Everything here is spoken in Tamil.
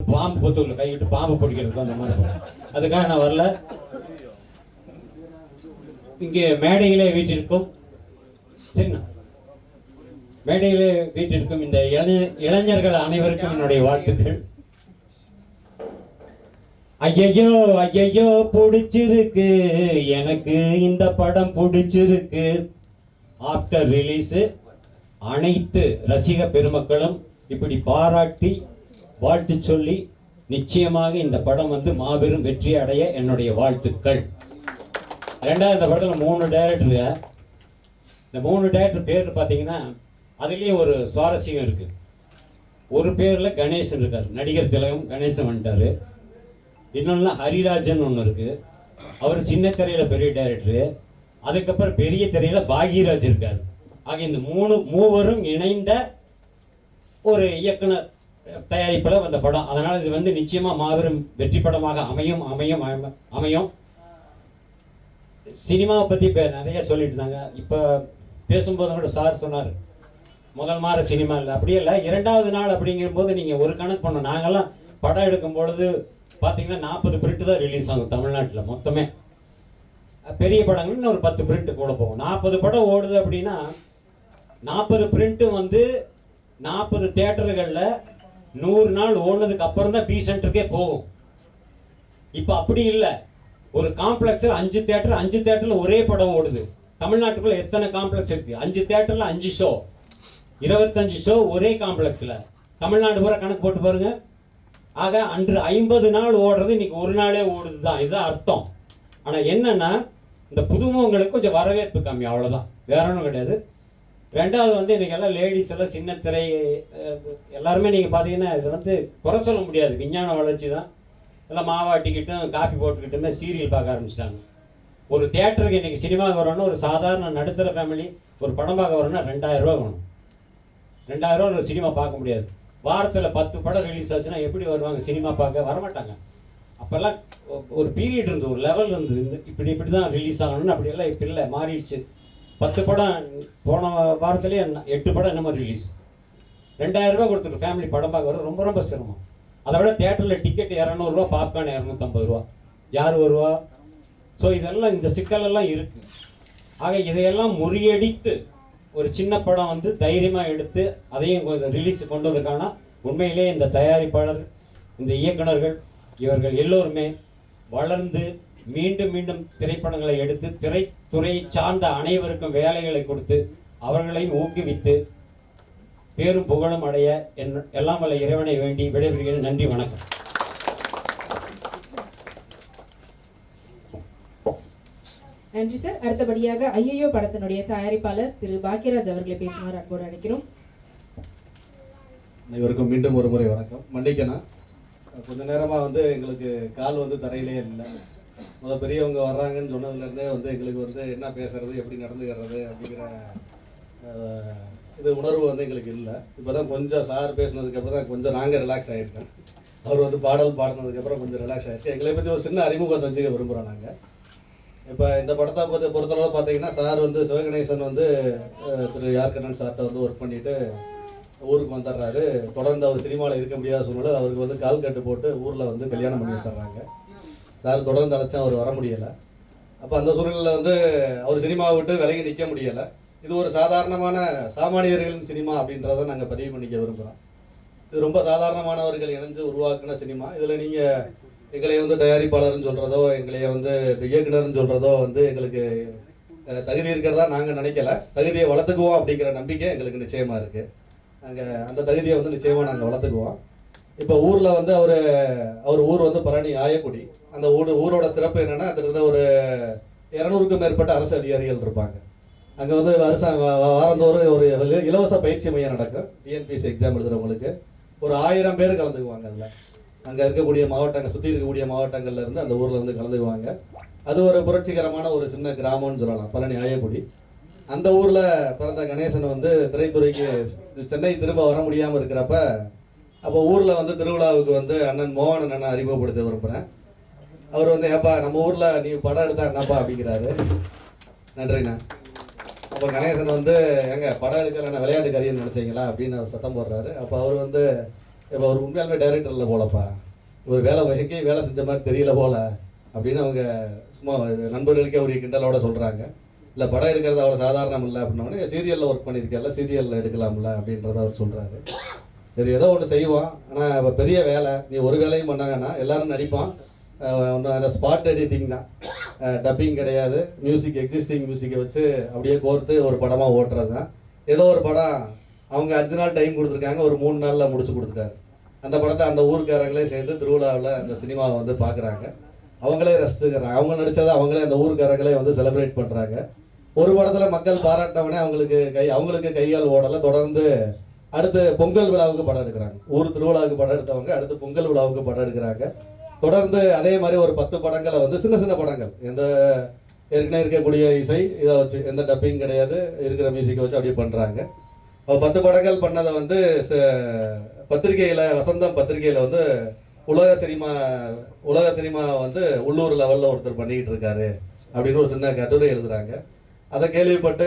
பாம்பு பொத்துக்குள்ள கையிட்டு பாம்பு பிடிக்கிறதுக்கு அந்த மாதிரி அதுக்காக நான் வரல. இங்கே மேடையிலே வீட்டிற்கும் சரிண்ணா? மேடையிலே வீட்டிற்கும் இந்த இளைஞர்கள் அனைவருக்கும் என்னுடைய வாழ்த்துக்கள். ஐயையோ ஐயையோ பிடிச்சிருக்கு. எனக்கு இந்த படம் பிடிச்சிருக்கு. ஆஃப்டர் ரிலீஸு அனைத்து ரசிக பெருமக்களும் இப்படி பாராட்டி வாழ்த்து சொல்லி நிச்சயமாக இந்த படம் வந்து மாபெரும் வெற்றி அடைய என்னுடைய வாழ்த்துக்கள். ரெண்டாவது இந்த படத்தில் மூணு டேரக்டருங்க இந்த மூணு டேரக்டர் பேர் பார்த்தீங்கன்னா அதுலேயும் ஒரு சுவாரஸ்யம் இருக்குது ஒரு பேரில் கணேசன் இருக்கார். நடிகர் திலகம் கணேசன் வந்துட்டாரு. இன்னொன்று ஹரிராஜன் ஒன்று இருக்குது அவர் சின்ன திரையில் பெரிய டேரக்டரு அதுக்கப்புறம் பெரிய திரையில் பாக்யராஜ் இருக்கார். ஆக இந்த மூணு மூவரும் இணைந்த ஒரு இயக்குனர் தயாரிப்பில் வந்த படம். அதனால் இது வந்து நிச்சயமாக மாபெரும் வெற்றி படமாக அமையும் அமையும் அமையும், அமையும். சினிமாவை பற்றி இப்போ நிறைய சொல்லிட்டு இருந்தாங்க. இப்போ பேசும்போது கூட சார் சொன்னார் முதல் மாற சினிமா இல்லை. அப்படியே இல்லை. இரண்டாவது நாள் அப்படிங்கும்போது நீங்கள் ஒரு கணக்கு பண்ணோம் நாங்கள்லாம் படம் எடுக்கும் பொழுது பார்த்தீங்கன்னா நாற்பது பிரிண்ட் தான் ரிலீஸ் ஆகும் தமிழ்நாட்டில் மொத்தமே. பெரிய படங்கள் இன்னும் ஒரு பத்து பிரிண்ட் கூட போகும். நாற்பது படம் ஓடுது அப்படின்னா நாற்பது பிரிண்ட்டும் வந்து நாற்பது தேட்டர்களில் நூறு நாள் ஓடுனதுக்கு அப்புறம் தான் பி சென்டருக்கே போகும். இப்போ அப்படி இல்லை. ஒரு காம்ப்ளெக்ஸில் அஞ்சு தேட்டர் அஞ்சு தேட்டரில் ஒரே படம் ஓடுது. தமிழ்நாட்டுக்குள்ள எத்தனை காம்ப்ளெக்ஸ் இருக்கு? அஞ்சு தேட்டரில் அஞ்சு ஷோ இருபத்தஞ்சு ஷோ ஒரே காம்ப்ளெக்ஸில் தமிழ்நாடு பூரா கணக்கு போட்டு பாருங்க. ஆக அன்று ஐம்பது நாள் ஓடுறது இன்னைக்கு ஒரு நாளே ஓடுது தான் இதுதான் அர்த்தம். ஆனால் என்னன்னா இந்த புதுமுகங்களுக்கு கொஞ்சம் வரவேற்பு கம்மி. அவ்வளோதான் வேற ஒன்றும் கிடையாது. ரெண்டாவது வந்து இன்றைக்கி எல்லாம் லேடிஸ் எல்லாம் சின்ன திரை எல்லாருமே நீங்கள் பார்த்தீங்கன்னா இது வந்து குறை சொல்ல முடியாது. விஞ்ஞான வளர்ச்சி தான். எல்லாம் மாவாட்டிக்கிட்டும் காப்பி போட்டுக்கிட்டுமே சீரியல் பார்க்க ஆரம்பிச்சிட்டாங்க. ஒரு தியேட்டருக்கு இன்றைக்கி சினிமாவுக்கு வரணும்னா ஒரு சாதாரண நடுத்தர ஃபேமிலி ஒரு படம் பார்க்க வரணும்னா ரெண்டாயிரம் ரூபா வேணும். ரெண்டாயிரம் ரூபா ஒரு சினிமா பார்க்க முடியாது. வாரத்தில் பத்து படம் ரிலீஸ் ஆச்சுன்னா எப்படி வருவாங்க? சினிமா பார்க்க வரமாட்டாங்க. அப்போல்லாம் ஒரு பீரியட் இருந்தது ஒரு லெவல் இருந்தது. இப்படி இப்படி தான் ரிலீஸ் ஆகணும்னு அப்படியெல்லாம் இப்போ இல்லை மாறிடுச்சு. பத்து படம் போன வாரத்துலேயே எட்டு படம் என்னமோ ரிலீஸ் ரெண்டாயிரம் ரூபாய் கொடுத்துட்டு ஃபேமிலி படம் பார்க்க வர ரொம்ப ரொம்ப சிரமம். அதை விட தேட்டரில் டிக்கெட் இரநூறுவா பாப்கார்ன் இரநூத்தம்பது ரூபா யார் வருவா? ஸோ இதெல்லாம் இந்த சிக்கலெல்லாம் இருக்கு. ஆக இதையெல்லாம் முறியடித்து ஒரு சின்ன படம் வந்து தைரியமாக எடுத்து அதையும் கொஞ்சம் ரிலீஸ் கொண்டு வந்திருக்காங்கன்னா உண்மையிலே இந்த தயாரிப்பாளர் இந்த இயக்குனர்கள் இவர்கள் எல்லோருமே வளர்ந்து மீண்டும் மீண்டும் திரைப்படங்களை எடுத்து திரைத்துறையை சார்ந்த அனைவருக்கும் வேலைகளை கொடுத்து அவர்களையும் ஊக்குவித்து பேரும் புகழும் அடைய என் எல்லாம் வல்ல இறைவனை வேண்டி விடைபெறுகிறேன். நன்றி வணக்கம். நன்றி சார். அடுத்தபடியாக ஐயையோ படத்தினுடைய தயாரிப்பாளர் திரு பாக்யராஜ் அவர்களை பேசுமாறு அன்போடு அழைக்கிறோம். அனைவருக்கும் மீண்டும் ஒரு முறை வணக்கம். மன்னிக்கணும். கொஞ்ச நேரமாக வந்து எங்களுக்கு கால் வந்து தரையிலே இல்லை. முத பெரியவங்க வர்றாங்கன்னு சொன்னதுலேருந்தே வந்து எங்களுக்கு வந்து என்ன பேசுறது எப்படி நடந்துக்கிறது அப்படிங்கிற இது உணர்வு வந்து எங்களுக்கு இல்லை. இப்போ தான் கொஞ்சம் சார் பேசினதுக்கப்புறம் தான் கொஞ்சம் நாங்கள் ரிலாக்ஸ் ஆகிருக்கோம் அவர் வந்து பாடல் பாடினதுக்கப்புறம் கொஞ்சம் ரிலாக்ஸ் ஆகிருக்கு எங்களை பற்றி ஒரு சின்ன அறிமுகம் செஞ்சுக்க விரும்புகிறோம் நாங்கள் இப்போ இந்த படத்தை பற்றி பொறுத்தளவு பார்த்தீங்கன்னா சார் வந்து சிவகணேசன் வந்து திரு யார்கண்ணன் சார்கிட்ட வந்து ஒர்க் பண்ணிட்டு ஊருக்கு வந்துடுறாரு தொடர்ந்து அவர் சினிமாவில் இருக்க முடியாத சூழ்நிலை அவருக்கு வந்து கால் கட்டு போட்டு ஊரில் வந்து கல்யாணம் பண்ணி வச்சிடுறாங்க சார் தொடர்ந்து அழைச்சா அவர் வர முடியலை. அப்போ அந்த சூழ்நிலையில் வந்து அவர் சினிமாவை விட்டு விலகி நிற்க முடியலை. இது ஒரு சாதாரணமான சாமானியர்களின் சினிமா அப்படின்றத நாங்கள் பதிவு பண்ணிக்க விரும்புகிறோம் இது ரொம்ப சாதாரணமானவர்கள் இணைஞ்சு உருவாக்குன சினிமா. இதில் நீங்கள் எங்களை வந்து தயாரிப்பாளர்னு சொல்கிறதோ எங்களை வந்து இயக்குனர்னு சொல்கிறதோ வந்து எங்களுக்கு தகுதி இருக்கிறதா நாங்கள் நினைக்கல. தகுதியை வளர்த்துக்குவோம் அப்படிங்கிற நம்பிக்கை எங்களுக்கு நிச்சயமாக இருக்குது நாங்கள் அந்த தகுதியை வந்து நிச்சயமாக நாங்கள் வளர்த்துக்குவோம். இப்போ ஊரில் வந்து அவர் அவர் ஊர் வந்து பழனி ஆயக்குடி. அந்த ஊர் ஊரோட சிறப்பு என்னென்னா கிட்டத்தட்ட ஒரு இரநூறுக்கும் மேற்பட்ட அரசு அதிகாரிகள் இருப்பாங்க. அங்கே வந்து வருஷம் வாரந்தோறும் ஒரு இலவச பயிற்சி மையம் நடக்கும். டிஎன்பிஎஸ்சி எக்ஸாம் எழுதுறவங்களுக்கு. ஒரு ஆயிரம் பேர் கலந்துக்குவாங்க அதில். அங்கே இருக்கக்கூடிய மாவட்டங்கள் சுற்றி இருக்கக்கூடிய மாவட்டங்கள்ல இருந்து அந்த ஊரில் வந்து கலந்துக்குவாங்க. அது ஒரு புரட்சிகரமான ஒரு சின்ன கிராமம்னு சொல்லலாம். பழனி ஆயக்குடி. அந்த ஊரில் பிறந்த கணேசன் வந்து திரைத்துறைக்கு சென்னை திரும்ப வர முடியாமல் இருக்கிறப்ப அப்போ ஊரில் வந்து திருவிழாவுக்கு வந்து அண்ணன் மோகன் அண்ணனை அறிமுகப்படுத்த விரும்புகிறேன் அவர் வந்து ஏப்பா நம்ம ஊரில் நீ படம் எடுத்தா என்னப்பா? அப்படிங்கிறாரு. நன்றிண்ணா. அப்போ கணேசன் வந்து எங்க படம் எடுக்கலன்னா விளையாட்டு கரியன்னு நினச்சிங்களா? அப்படின்னு அவர் சத்தம் போடுறாரு. அப்போ அவர் வந்து இப்போ அவர் உண்மையாலுமே டைரக்டரில் இல்லை போலப்பா. ஒரு வேலை எங்கேயும் வேலை செஞ்ச மாதிரி தெரியல போல. அப்படின்னு அவங்க சும்மா இது நண்பர்களுக்கே ஒரு கிண்டலோட சொல்கிறாங்க இல்லை படம் எடுக்கிறது அவ்வளோ சாதாரணம் இல்லை. அப்படின்னோடனே சீரியலில் ஒர்க் பண்ணியிருக்கல சீரியலில் எடுக்கலாம்ல. அப்படின்றத அவர் சொல்கிறாரு சரி ஏதோ ஒன்று செய்வோம். ஆனால் இப்போ பெரிய வேலை. நீ ஒரு வேலையும் பண்ண வேணாம். எல்லாரும் நடிப்பான். அந்த ஸ்பாட் எடிட்டிங் தான். டப்பிங் கிடையாது. மியூசிக் எக்ஸிஸ்டிங் மியூசிக்கை வச்சு அப்படியே கோர்த்து ஒரு படமாக ஓட்டுறது தான். ஏதோ ஒரு படம். அவங்க அஞ்சு நாள் டைம் கொடுத்துருக்காங்க. ஒரு மூணு நாளில் முடிச்சு கொடுத்துட்டாரு. அந்த படத்தை அந்த ஊருக்காரங்களே சேர்ந்து திருவிழாவில் அந்த சினிமாவை வந்து பார்க்குறாங்க. அவங்களே ரசிச்சுக்கிறாங்க. அவங்க நடித்ததை அவங்களே அந்த ஊருக்காரங்களே வந்து செலிப்ரேட் பண்ணுறாங்க ஒரு படத்தில் மக்கள் பாராட்டினவனே அவங்களுக்கு கை அவங்களுக்கு கையால் ஓடலை. தொடர்ந்து அடுத்து பொங்கல் விழாவுக்கு படம் எடுக்கிறாங்க. ஊர் திருவிழாவுக்கு படம் எடுத்தவங்க அடுத்து பொங்கல் விழாவுக்கு படம் எடுக்கிறாங்க. தொடர்ந்து அதே மாதிரி ஒரு பத்து படங்களை வந்து சின்ன சின்ன படங்கள். எந்த ஏற்கனவே இருக்கக்கூடிய இசை இதை வச்சு எந்த டப்பிங் கிடையாது இருக்கிற மியூசிக்கை வச்சு அப்படியே பண்ணுறாங்க பத்து படங்கள் பண்ணதை வந்து ச- வசந்தம் பத்திரிகையில் வந்து உலக சினிமா உலக சினிமா வந்து உள்ளூர் லெவலில் ஒருத்தர் பண்ணிக்கிட்டு இருக்காரு. அப்படின்னு ஒரு சின்ன கட்டுரை எழுதுறாங்க. அதை கேள்விப்பட்டு